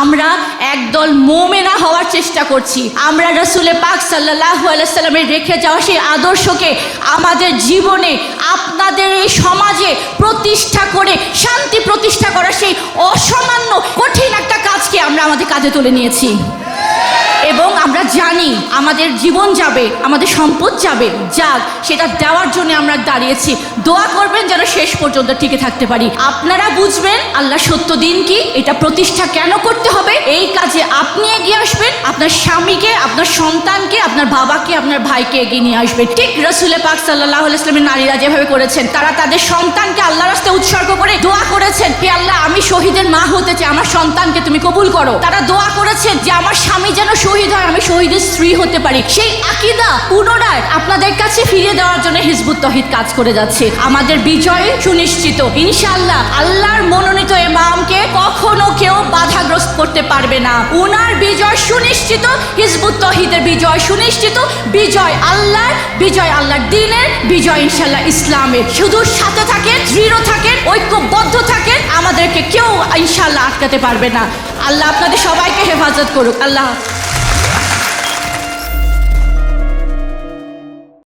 আমরা একদল মোমেনা হওয়ার চেষ্টা করছি। আমরা রসুলে পাক সাল্লাহ আলাইসাল্লামের রেখে যাওয়া সেই আদর্শকে আমাদের জীবনে, আপনাদের এই সমাজে প্রতিষ্ঠা করে, শান্তি প্রতিষ্ঠা করা সেই অসামান্য, কঠিন একটা কাজকে আমরা আমাদের কাজে তুলে নিয়েছি। এবং আমরা জানি আমাদের জীবন যাবে, আমাদের সম্পদ যাবে, যাক, সেটা দেওয়ার জন্য আমরা দাঁড়িয়েছি। দোয়া করবেন যেন শেষ পর্যন্ত টিকে থাকতে পারি। আপনারা বুঝবেন আল্লাহ সত্য দিন কি, এটা প্রতিষ্ঠা কেন করতে হবে? এই কাজে আপনি এগিয়ে আসবেন, আপনার স্বামীকে, আপনার সন্তানকে, আপনার বাবাকে, আপনার ভাইকে এগিয়ে নিয়ে আসবেন। ঠিক রসুলে পাক সাল্লাহ ইসলামের নারীরা যেভাবে করেছেন, তারা তাদের সন্তানকে আল্লাহ রাস্তায় উৎসর্গ করে দোয়া করেছেন, হে আল্লাহ, আমি শহীদের মা হতে চাই, আমার সন্তানকে তুমি কবুল করো। তারা দোয়া যে আমার স্বামী যেন শহীদ হয়, আমি শহীদের স্ত্রী হতে পারি। সেই আকিদা পুনরায় আপনাদের কাছে ফিরিয়ে দেওয়ার জন্য হিজবুত তহিদ কাজ করে যাচ্ছে। আমাদের বিজয় সুনিশ্চিত। ইনশাল্লাহ আল্লাহর মনোনীত এমামকে কখনো কেউ করতে পারবে না। উনার বিজয় সুনিশ্চিত, হিজবুত তহিদের বিজয় সুনিশ্চিত, বিজয় আল্লাহর বিজয় আল্লাহর দিনের, বিজয় ইনশাল্লাহ ইসলামের। শুধু সাথে থাকেন, দৃঢ় থাকেন, ঐক্যবদ্ধ থাকেন, আমাদেরকে কেউ ইনশাল্লাহ আটকাতে পারবে না। আল্লাহ আপনাদের সবাইকে হেফাজত করুক। আল্লাহ।